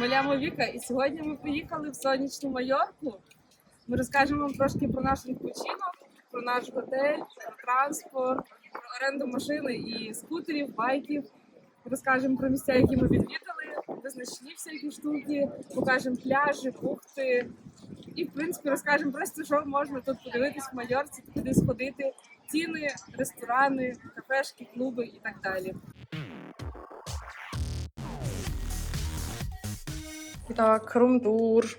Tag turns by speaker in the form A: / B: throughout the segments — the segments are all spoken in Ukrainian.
A: Малямо Віка, і сьогодні ми приїхали в сонячну Майорку. Ми розкажемо вам трошки про наш відпочинок, про наш готель, про транспорт, про оренду машини і скутерів, байків. Розкажемо про місця, які ми відвідали, визначні всякі штуки, покажемо пляжі, бухти. І, в принципі, розкажемо просто, що можна тут подивитись в Майорці, куди сходити, ціни, ресторани, кафешки, клуби і так далі. Так, румтур.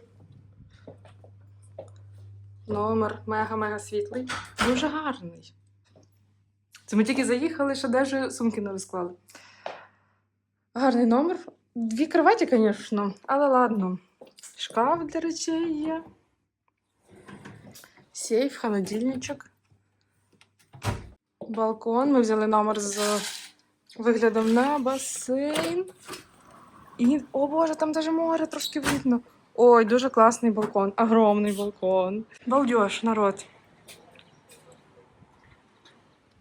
A: Номер мега-мега світлий. Дуже гарний. Це ми тільки заїхали, ще навіть сумки не розклали. Гарний номер. Дві кроваті, звісно, але ладно. Шкаф для речей є. Сейф, холодильничок. Балкон. Ми взяли номер з виглядом на басейн. І, о боже, там даже море трошки видно. Ой, дуже класний балкон, огромний балкон. Балдеж, народ.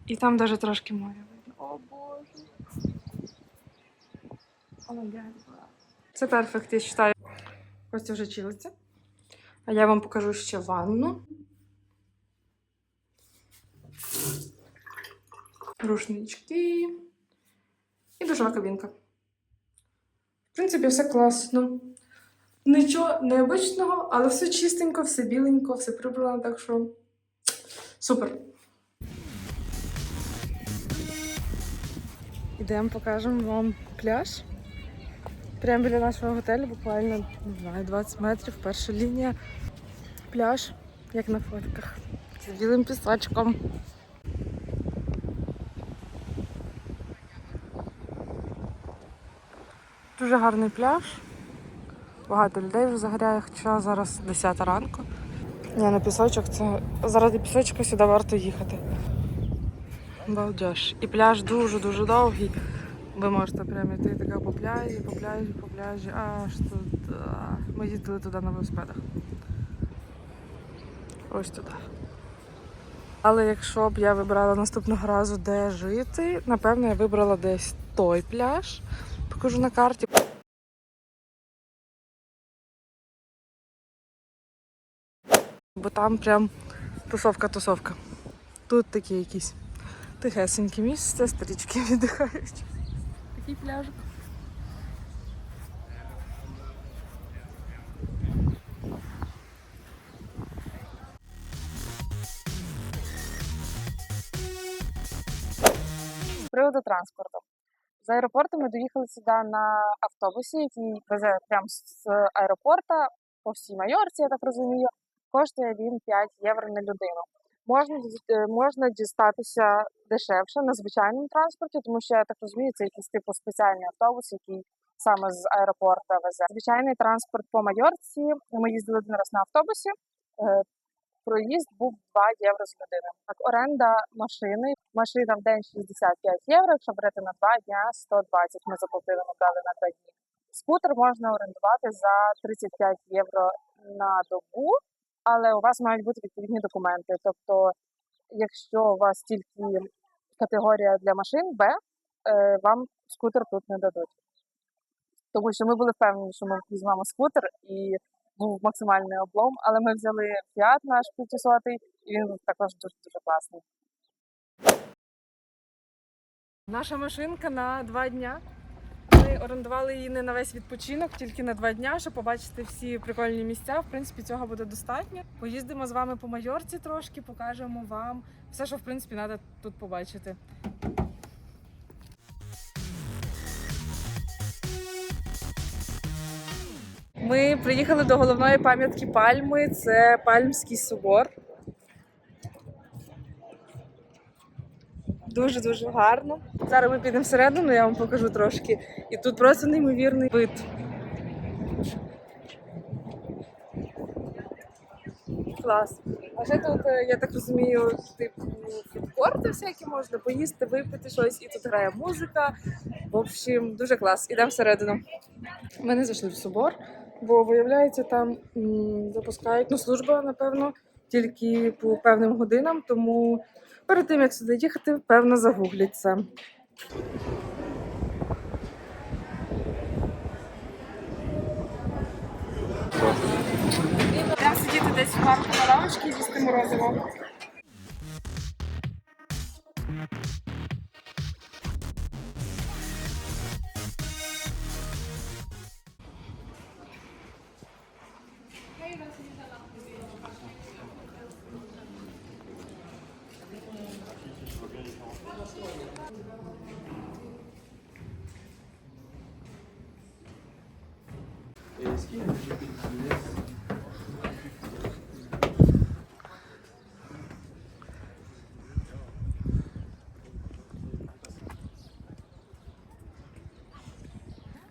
A: І там даже трошки море видно. О боже. О, my God. Це перфект, я вважаю. Костя вже чилиться. А я вам покажу ще ванну. Рушнички. І душова кабінка. В принципі, все класно. Нічого необичного, але все чистенько, все біленько, все прибрано, так що супер. Ідемо, покажемо вам пляж. Прямо біля нашого готелю, буквально не знаю, 20 метрів, перша лінія. Пляж, як на фотках, з білим пісочком. Дуже гарний пляж. Багато людей вже загоряє, хоча зараз 10 ранку. Ні, на пісочок це заради пісочка сюди варто їхати. Балдеж. І пляж дуже-дуже довгий. Ви можете прямо йти така по пляжі, по пляжі, по пляжі, аж туди. Ми їздили туди на велосипедах. Ось туди. Але якщо б я вибрала наступного разу, де жити, напевно, я вибрала десь той пляж. Покажу на карті. Бо там прям тусовка-тусовка. Тут такі якісь тихесенькі місця, старічки віддихають. Такий пляжик. Приводу транспорту. З аеропорту ми доїхали сюди на автобусі, який везе прямо з аеропорта по всій Майорці, я так розумію. Коштує він 5 євро на людину. Можна, е, можна дістатися дешевше на звичайному транспорті, тому що я так розумію, це якийсь типу спеціальний автобус, який саме з аеропорту везе. Звичайний транспорт по Майорці. Ми їздили один раз на автобусі. Проїзд був 2 євро з людини. Так, оренда машини. Машина в день 65 євро. Якщо брати на 2 дня 120 Ми заплатили, ми брали на 2 дні. Скутер можна орендувати за 35 євро на добу, але у вас мають бути відповідні документи. Тобто, якщо у вас тільки категорія для машин Б, е, вам скутер тут не дадуть. Тому що ми були впевнені, що ми візьмемо скутер і був максимальний облом, але ми взяли Fiat наш 500 і він також дуже дуже класний. Наша машинка на два дня. Ми орендували її не на весь відпочинок, тільки на два дня, щоб побачити всі прикольні місця. В принципі, цього буде достатньо. Поїздимо з вами по Майорці трошки, покажемо вам все, що в принципі треба тут побачити. Ми приїхали до головної пам'ятки Пальми. Це Пальмський собор. Дуже дуже гарно. Зараз ми підемо всередину, я вам покажу трошки. І тут просто неймовірний вид. Клас. А ще тут, е, я так розумію, типу фудкорти всякі можна поїсти, випити щось, і тут грає музика. В общем, дуже клас. Ідемо всередину. Ми не зайшли в собор, бо виявляється, там запускають ну, служба, напевно, тільки по певним годинам, тому перед тим як сюди їхати, певно, загугляться. Будемо сидіти десь в
B: парку на лавочці і їсти морозиво.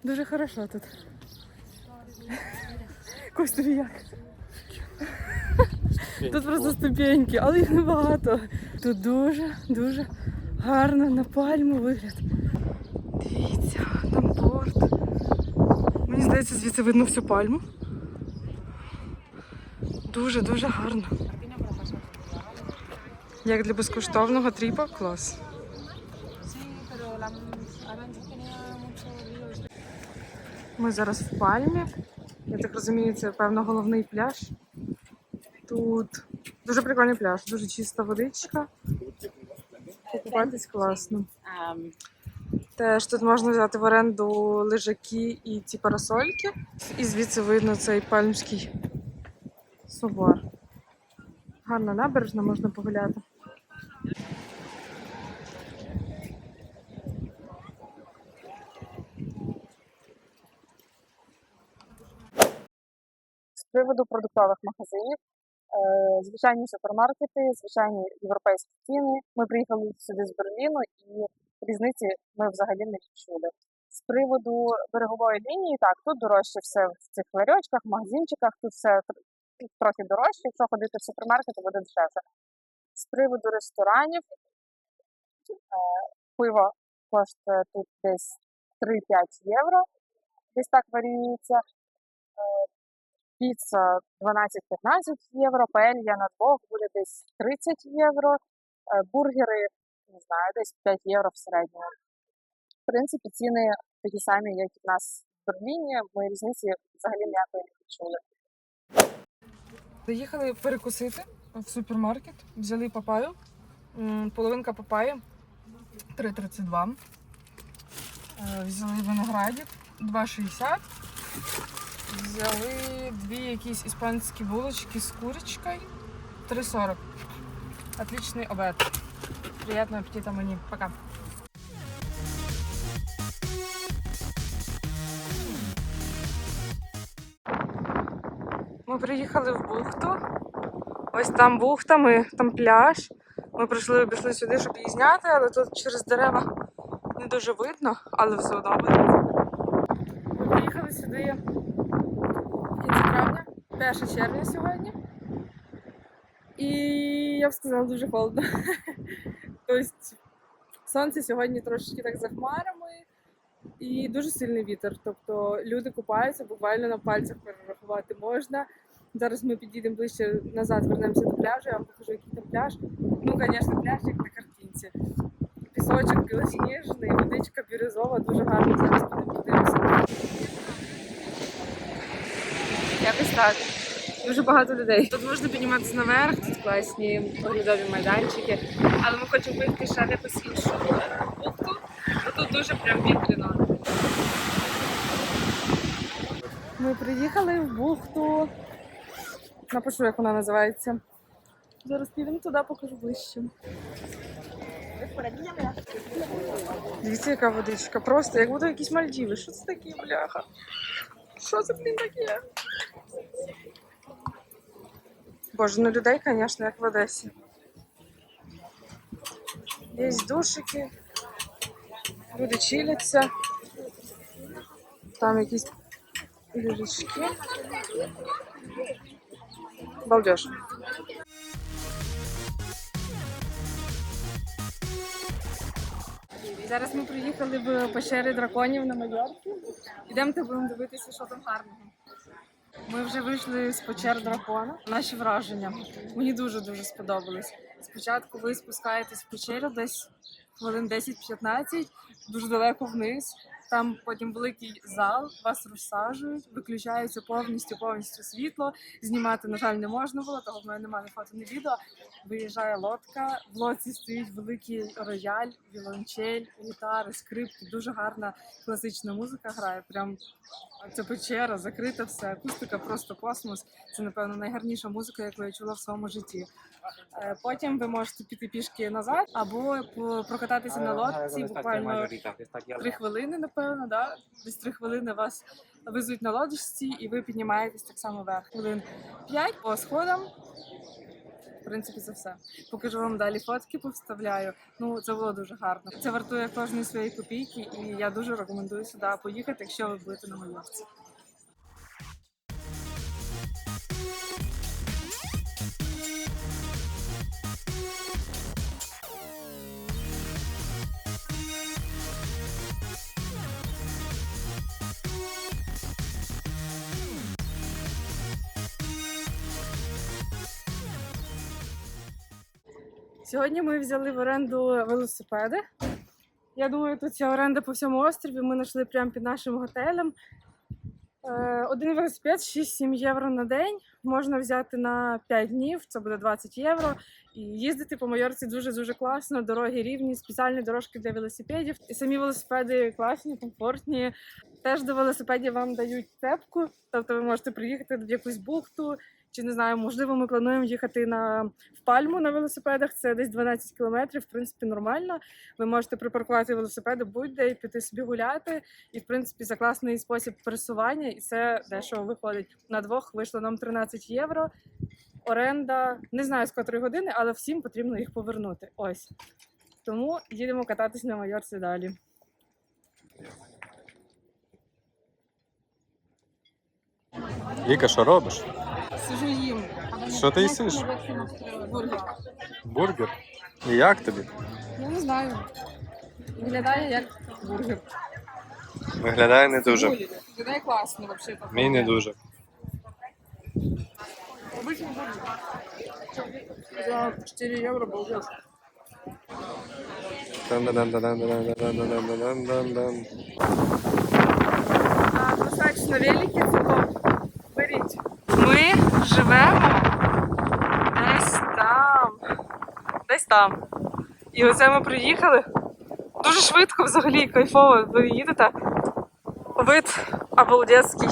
B: Дуже хорошо тут. Костя, як? Тут просто ступеньки, але їх небагато. Тут дуже, дуже гарно на пальму вигляд. Дивіться, там порт. Мені здається, звідси видно всю пальму. Дуже, дуже гарно. Як для безкоштовного тріпа клас. Ми зараз в пальмі. Я так розумію, це певно головний пляж. Тут дуже прикольний пляж, дуже чиста водичка. Покупатись класно. Теж тут можна взяти в оренду лежаки і ті парасольки. І звідси видно цей пальмський собор. Гарна набережна, можна погуляти. З приводу продуктових магазинів, е, звичайні супермаркети, звичайні європейські ціни. Ми приїхали сюди з Берліну і різниці ми взагалі не відчули. З приводу берегової лінії, так, тут дорожче все в цих ларьочках, магазинчиках, тут все трохи дорожче. Якщо ходити в супермаркети, буде дешевше. З приводу ресторанів, е, пиво коштує тут десь 3-5 євро, десь так варіюється. Е, Піца 12-15 євро, паелья на двох буде десь 30 євро, е, бургери, не знаю, десь 5 євро в середньому. В принципі, ціни такі самі, як і в нас в Берліні. Ми різниці взагалі ніякої не відчули.
A: Заїхали перекусити в супермаркет, взяли папаю. Половинка папаї 3,32. Е, Взяли виноградик 2,60. Взяли дві якісь іспанські булочки з курочкою 3,40. Отличный обед. Приятного аппетита мені. Пока. Ми приїхали в бухту. Ось там бухта, ми там пляж. Ми прийшли, обійшли сюди, щоб її зняти, але тут через дерева не дуже видно, але все одно видно. Ми приїхали сюди в кінці травня, 1 червня сьогодні. І я б сказала, дуже холодно. тобто сонце сьогодні трошечки так за хмарами і дуже сильний вітер. Тобто люди купаються, буквально на пальцях перерахувати можна. Зараз ми підійдемо ближче назад, вернемося до пляжу, я вам покажу, який там пляж. Ну, звісно, пляж як на картинці. Пісочок білосніжний, водичка бірюзова, дуже гарно. Зараз підемо подивимося. Якось так. Дуже багато людей. Тут можна підніматися наверх, тут класні оглядові майданчики. Але ми хочемо вийти ще якусь іншу бухту, бо тут дуже прям вітряно. Ми приїхали в бухту. Напишу, як вона називається. Зараз підемо туди, покажу ближче. Дивіться, яка водичка. Просто як буде якісь Мальдіви. Що це таке, бляха? Що це, блін, таке? Боже, ну людей, звісно, як в Одесі. Є душики. Люди чиляться. Там якісь ліжечки. Балдеж. Зараз ми приїхали в пещери драконів на Майорці. Ідемо будемо дивитися, що там гарного. Ми вже вийшли з печер дракона. Наші враження. Мені дуже дуже сподобались. Спочатку ви спускаєтесь в печеру десь хвилин 10-15, дуже далеко вниз. Там потім великий зал, вас розсаджують, виключається повністю повністю світло. Знімати, на жаль, не можна було, того в мене немає ні фото, ні відео. Виїжджає лодка, в лодці стоїть великий рояль, віолончель, гітари, скрипки. Дуже гарна класична музика грає. Прям ця печера, закрита все, акустика, просто космос. Це, напевно, найгарніша музика, яку я чула в своєму житті. Е, Потім ви можете піти пішки назад або прокататися на лодці буквально три хвилини, напевно, да? десь три хвилини вас везуть на лодочці, і ви піднімаєтесь так само вверх. Хвилин п'ять по сходам. В принципі, це все. Покажу вам далі фотки, повставляю. Ну, це було дуже гарно. Це вартує кожної своєї копійки, і я дуже рекомендую сюди поїхати, якщо ви будете на Майорці. Сьогодні ми взяли в оренду велосипеди. Я думаю, тут ця оренда по всьому острові. Ми знайшли прямо під нашим готелем. Е, Один велосипед 6-7 євро на день. Можна взяти на 5 днів, це буде 20 євро. І їздити по Майорці дуже-дуже класно. Дороги рівні, спеціальні дорожки для велосипедів. І самі велосипеди класні, комфортні. Теж до велосипедів вам дають цепку, тобто ви можете приїхати в якусь бухту, чи не знаю, можливо, ми плануємо їхати на в пальму на велосипедах. Це десь 12 кілометрів. В принципі, нормально. Ви можете припаркувати велосипеди будь-де і піти собі гуляти. І в принципі, це класний спосіб пересування, і це дешево виходить. На двох вийшло нам 13 євро. Оренда не знаю з котрої години, але всім потрібно їх повернути. Ось тому їдемо кататись на Майорці далі.
C: Віка, що робиш?
A: Сижу їм.
C: Що ти їсиш?
A: Бургер.
C: Бургер? І як тобі?
A: Я не знаю. Виглядає як бургер.
C: Виглядає не дуже.
A: Виглядає класно взагалі.
C: Мій не дуже.
A: Обычный бургер. За 4 евро балдеж.
C: Дан-дан-дан-дан-дан-дан-дан-дан-дан-дан.
A: Кусач на велике, це топ. Беріть. Ми живемо десь там. Десь там. І оце ми приїхали. Дуже швидко взагалі, кайфово. Ви їдете. Вид обалдецький.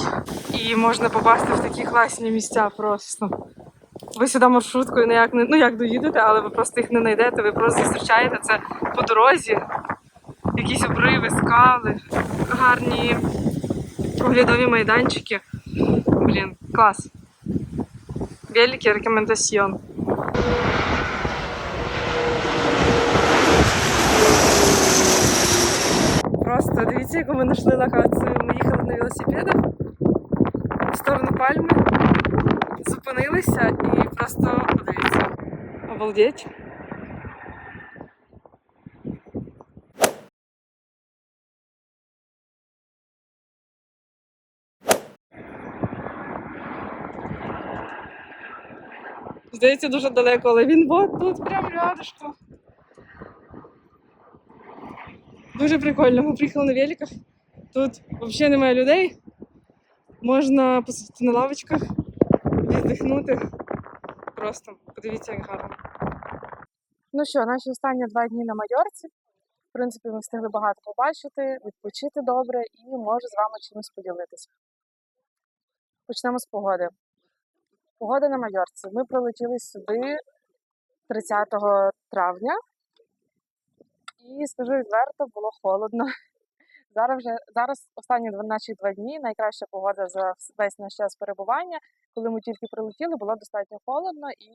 A: І можна попасти в такі класні місця просто. Ви сюди маршруткою ніяк не ну як доїдете, але ви просто їх не знайдете, ви просто зустрічаєте це по дорозі. Якісь обриви, скали, гарні оглядові майданчики. Блін, клас. Великий рекомендаціон. Просто дивіться, яку ми знайшли локацію. Ми їхали на велосипедах в сторону пальми, зупинилися і просто подивіться. Обалдеть. Здається, дуже далеко, але він от тут прямо рядышком. Дуже прикольно. Ми приїхали на великах. Тут взагалі немає людей. Можна посидіти на лавочках, віддихнути. Просто подивіться, як гарно.
D: Ну що, наші останні два дні на Майорці. В принципі, ми встигли багато побачити, відпочити добре і можу з вами чимось поділитися. Почнемо з погоди. Погода на Майорці. Ми прилетіли сюди 30 травня. І скажу відверто, було холодно. Зараз вже зараз останні наші два дні найкраща погода за весь наш час перебування. Коли ми тільки прилетіли, було достатньо холодно, і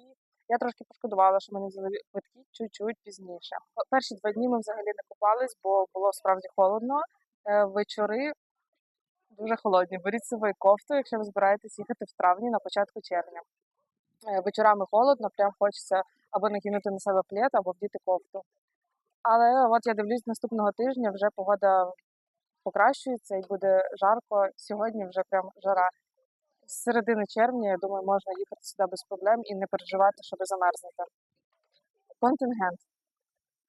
D: я трошки пошкодувала, що ми взяли квитки чуть-чуть пізніше. Перші два дні ми взагалі не купались, бо було справді холодно. Е, Вечори дуже холодні. Беріть з собою кофту, якщо ви збираєтесь їхати в травні на початку червня. Е, Вечорами холодно, прям хочеться або накинути на себе плед, або вдіти кофту. Але от я дивлюсь, наступного тижня вже погода покращується і буде жарко. Сьогодні вже прям жара. З середини червня, я думаю, можна їхати сюди без проблем і не переживати, що ви замерзнете. Контингент.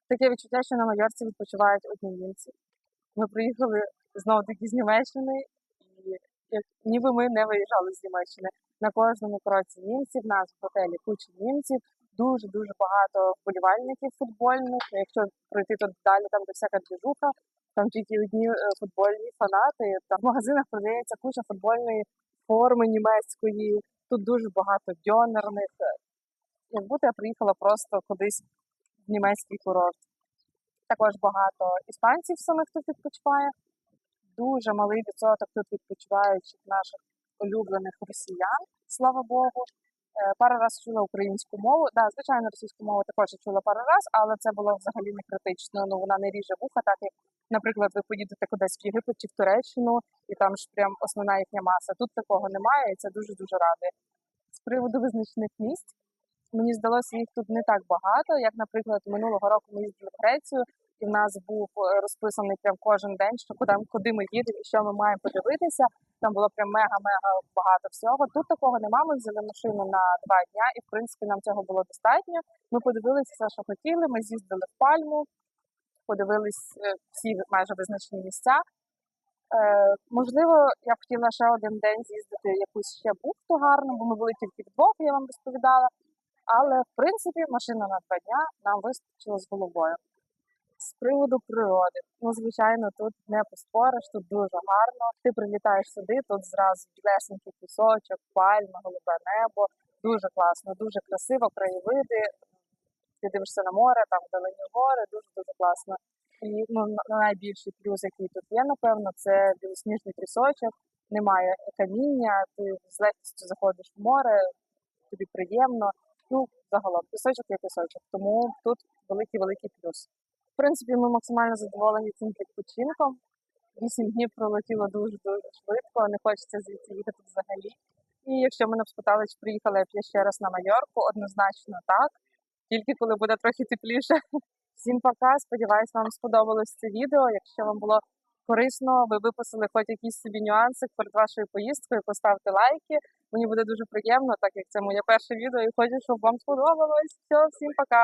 A: Таке відчуття, що на Майорці відпочивають одні німці. Ми приїхали знову таки з Німеччини, як ніби ми не виїжджали з Німеччини. На кожному кроці німців, в нас в готелі куча німців, дуже дуже багато вболівальників футбольних. Якщо пройти тут далі, там де всяка двіжуха, там тільки одні е, футбольні фанати. Там в магазинах продається куча футбольної форми німецької. Тут дуже багато дьонерних. Як будто я приїхала просто кудись в німецький курорт. Також багато іспанців самих тут відпочиває. Дуже малий відсоток тут відпочиваючих наших улюблених росіян, слава Богу. Е, Пару раз чула українську мову. Да, звичайно, російську мову також чула пару раз, але це було взагалі не критично. Ну вона не ріже вуха, так як, наприклад, ви поїдете кудись в Єгипет чи в Туреччину, і там ж прям основна їхня маса. Тут такого немає, і це дуже дуже радує. З приводу визначних місць. Мені здалося їх тут не так багато, як, наприклад, минулого року ми їздили в Грецію, і в нас був е, розписаний прям кожен день, що куди, куди ми їдемо і що ми маємо подивитися. Там було прям мега-мега багато всього. Тут такого нема. Ми взяли машину на два дня, і в принципі нам цього було достатньо. Ми подивилися все, що хотіли. Ми з'їздили в пальму, подивились е, всі майже визначені місця. Е, можливо, я б хотіла ще один день з'їздити якусь ще бухту гарну, бо ми були тільки вдвох, я вам розповідала. Але в принципі машина на два дня нам вистачило з головою. З приводу природи, ну звичайно, тут не поспориш, тут дуже гарно. Ти прилітаєш сюди, тут зразу білесенький пісочок, пальма, голубе небо. Дуже класно, дуже красиво, краєвиди. Ти дивишся на море, там вдалині гори, дуже дуже класно. І ну, найбільший плюс, який тут є, напевно, це білосніжний пісочок, немає каміння, ти з легкістю заходиш в море, тобі приємно. Ну, загалом, пісочок є пісочок, тому тут великий великий плюс. В принципі, ми максимально задоволені цим відпочинком. Вісім днів пролетіло дуже дуже швидко, не хочеться звідси їхати взагалі. І якщо мене б спитали, чи приїхала б я ще раз на Майорку, однозначно так. Тільки коли буде трохи тепліше. Всім пока. Сподіваюсь, вам сподобалось це відео. Якщо вам було корисно, ви виписали хоч якісь собі нюанси перед вашою поїздкою, поставте лайки. Мені буде дуже приємно, так як це моє перше відео, і хочу, щоб вам сподобалось. Все, всім пока.